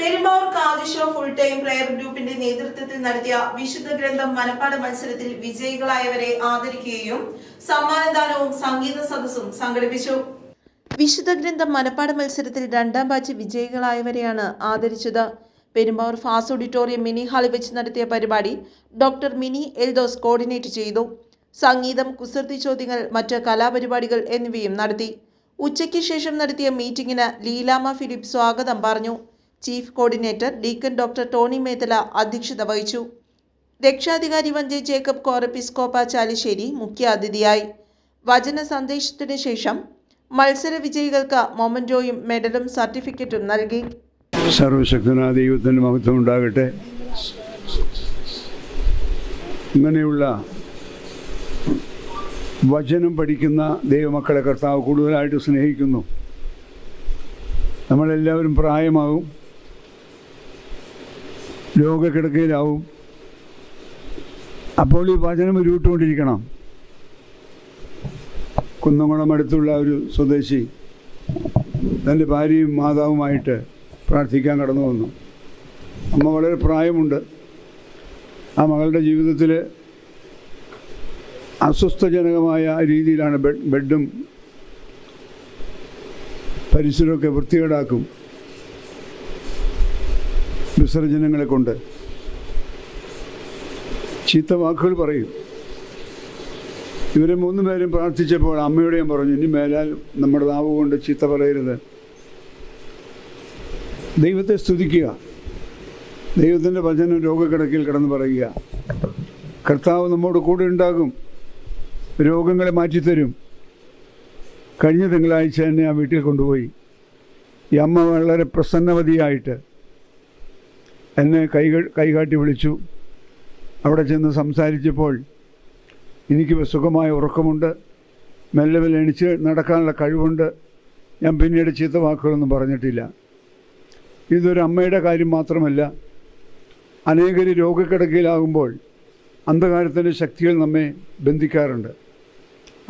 Perumbavoor Kadisho full time prayer ഗ്രൂപ്പിന്റെ നേതൃത്വത്തിൽ നടത്തിയ വിശുദ്ധ ഗ്രന്ഥം മനപ്പാട മത്സരത്തിൽ വിജയികളായവരെ ആദരിക്കുകയും സമ്മാനദാനവും സംഗീത സദസ്സും സംഘടിപ്പിച്ചു. വിശുദ്ധ ഗ്രന്ഥം മനപ്പാട മത്സരത്തിൽ രണ്ടാം ബാച്ച് വിജയികളായവരെയാണ് ആദരിച്ചത്. പെരുമ്പാവൂർ ഫാസ് ഓഡിറ്റോറിയം മിനി ഹാളിൽ വെച്ച് നടത്തിയ പരിപാടി ഡോക്ടർ മിനി എൽദോസ് കോർഡിനേറ്റ് ചെയ്തു. സംഗീതം കുസൃതി ചോദ്യങ്ങൾ മറ്റ് കലാപരിപാടികൾ എന്നിവയും നടത്തി. ഉച്ചയ്ക്ക് ശേഷം നടത്തിയ മീറ്റിംഗിന് ലീലാമ ഫിലിപ്പ് സ്വാഗതം പറഞ്ഞു. Chief coordinator deacon doctor Tony Methala അധ്യക്ഷത വഹിച്ചു. രക്ഷാധികാരി വഞ്ചി ജേക്കബ് കോറപ്പിസ്കോപ്പ ചാലിശ്ശേരി മുഖ്യാതിഥിയായി വചന സന്ദേശത്തിനു ശേഷം മത്സര വിജയികൾക്ക് മൊമന്റോയും മെഡലും സർട്ടിഫിക്കറ്റും നൽകി. സർവശക്തനായ ദൈവത്തിന്റെ മഹത്വം ഉണ്ടാകട്ടെ. ഇങ്ങനെയുള്ള വചനം പഠിക്കുന്ന ദൈവമക്കളെ കർത്താവ് കൂടുതലായിട്ട് സ്നേഹിക്കുന്നു. നമ്മളെല്ലാവരും പ്രായമാകും. രോഗക്കിടക്കയിലാവും അപ്പോൾ ഈ വചനം ഉരുവിട്ടുകൊണ്ടിരിക്കണം. കുന്നംകുളം അടുത്തുള്ള ഒരു സ്വദേശി തന്റെ ഭാര്യയും മാതാവുമായിട്ട് പ്രാർത്ഥിക്കാൻ കടന്നു വന്നു. അമ്മ വളരെ പ്രായമുണ്ട്. ആ മകളുടെ ജീവിതത്തിൽ അസ്വസ്ഥജനകമായ രീതിയിലാണ് ബെഡ് ബെഡും പരിസരമൊക്കെ വൃത്തികേടാക്കും. വിസർജനങ്ങളെ കൊണ്ട് ചീത്ത വാക്കുകൾ പറയും. ഇവരെ മൂന്ന് പേരും പ്രാർത്ഥിച്ചപ്പോൾ അമ്മയോട് ഞാൻ പറഞ്ഞു ഇനി മേലാൽ നമ്മുടെ നാവ് കൊണ്ട് ചീത്ത പറയരുത്. ദൈവത്തെ സ്തുതിക്കുക. ദൈവത്തിന്റെ വചനം രോഗക്കിടക്കിൽ കിടന്ന് പറയുക. കർത്താവ് നമ്മോട് കൂടെ ഉണ്ടാകും. രോഗങ്ങളെ മാറ്റിത്തരും. കഴിഞ്ഞ തിങ്കളാഴ്ച എന്നെ ആ വീട്ടിൽ കൊണ്ടുപോയി. ഈ അമ്മ വളരെ പ്രസന്നവതിയായിട്ട് എന്നെ കൈ കൈകാട്ടി വിളിച്ചു. അവിടെ ചെന്ന് സംസാരിച്ചപ്പോൾ എനിക്ക് സുഖമായ ഉറക്കമുണ്ട്. മെല്ലെ മെല്ലെ എണിച്ച് നടക്കാനുള്ള കഴിവുണ്ട്. ഞാൻ പിന്നീട് ചീത്ത വാക്കുകളൊന്നും പറഞ്ഞിട്ടില്ല. ഇതൊരു അമ്മയുടെ കാര്യം മാത്രമല്ല അനേകർ രോഗക്കിടക്കയിലാകുമ്പോൾ അന്ധകാരത്തിന്റെ ശക്തികൾ നമ്മെ ബന്ധിക്കാറുണ്ട്.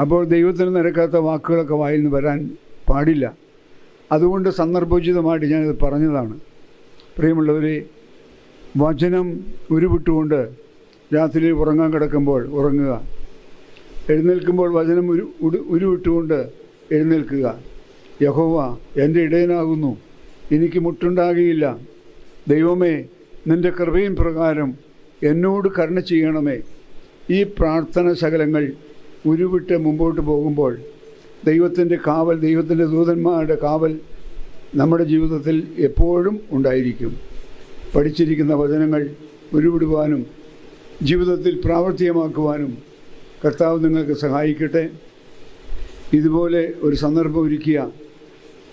അപ്പോൾ ദൈവത്തിന് നിരക്കാത്ത വാക്കുകളൊക്കെ വായിൽ നിന്ന് വരാൻ പാടില്ല. അതുകൊണ്ട് സന്ദർഭോചിതമായിട്ട് ഞാനിത് പറഞ്ഞതാണ്. പ്രിയമുള്ളവരെ വചനം ഉരുവിട്ടുകൊണ്ട് രാത്രി ഉറങ്ങാൻ കിടക്കുമ്പോൾ ഉറങ്ങുക. എഴുന്നേൽക്കുമ്പോൾ വചനം ഉരു ഉരു ഉരുവിട്ടുകൊണ്ട് എഴുന്നേൽക്കുക. യഹോവ എന്റെ ഇടയനാകുന്നു. എനിക്ക് മുട്ടുണ്ടാകുകയില്ല ദൈവമേ നിന്റെ കൃപയും പ്രകാരം എന്നോട് കരുണ ചെയ്യണമേ. ഈ പ്രാർത്ഥന ശകലങ്ങൾ ഉരുവിട്ട് മുമ്പോട്ട് പോകുമ്പോൾ ദൈവത്തിന്റെ കാവൽ ദൈവത്തിന്റെ ദൂതന്മാരുടെ കാവൽ നമ്മുടെ ജീവിതത്തിൽ എപ്പോഴും ഉണ്ടായിരിക്കും. പഠിച്ചിരിക്കുന്ന വചനങ്ങൾ ഉരുവിടുവാനും ജീവിതത്തിൽ പ്രാവർത്തികമാക്കുവാനും കർത്താവ് നിങ്ങൾക്ക് സഹായിക്കട്ടെ. ഇതുപോലെ ഒരു സന്ദർഭം ഒരുക്കിയ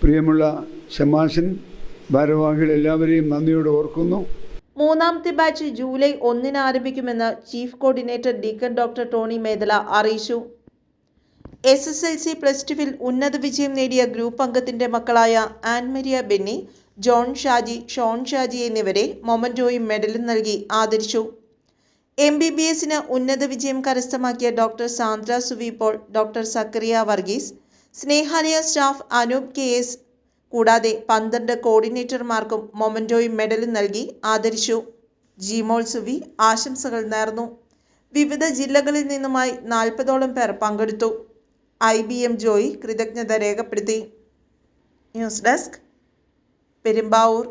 പ്രിയമുള്ള ഷമാശൻ ഭാരവാഹികൾ എല്ലാവരെയും നന്ദിയോടെ ഓർക്കുന്നു. മൂന്നാമത്തെ ബാച്ച് ജൂലൈ ഒന്നിന് ആരംഭിക്കുമെന്ന് chief coordinator deacon doctor Tony Medala അറിയിച്ചു. S S L C plus ടുവിൽ ഉന്നത വിജയം നേടിയ ഗ്രൂപ്പ് അംഗത്തിന്റെ മക്കളായ ann maria Benny John Shaji Shaun Shaji എന്നിവരെ മൊമന്റോയും മെഡലും നൽകി ആദരിച്ചു. എം ബി ബി എസിന് ഉന്നത വിജയം കരസ്ഥമാക്കിയ doctor Sandra Suvi Paul doctor Zachariah Varghese Snehalaya staff Anoop K S കൂടാതെ പന്ത്രണ്ട് കോർഡിനേറ്റർമാർക്കും മൊമന്റോയും മെഡലും നൽകി ആദരിച്ചു. ജിമോൾ സുവി ആശംസകൾ നേർന്നു. വിവിധ ജില്ലകളിൽ നിന്നുമായി നാൽപ്പതോളം പേർ പങ്കെടുത്തു. ഐ ബി എം ജോയി കൃതജ്ഞത രേഖപ്പെടുത്തി. News desk Perumbavoor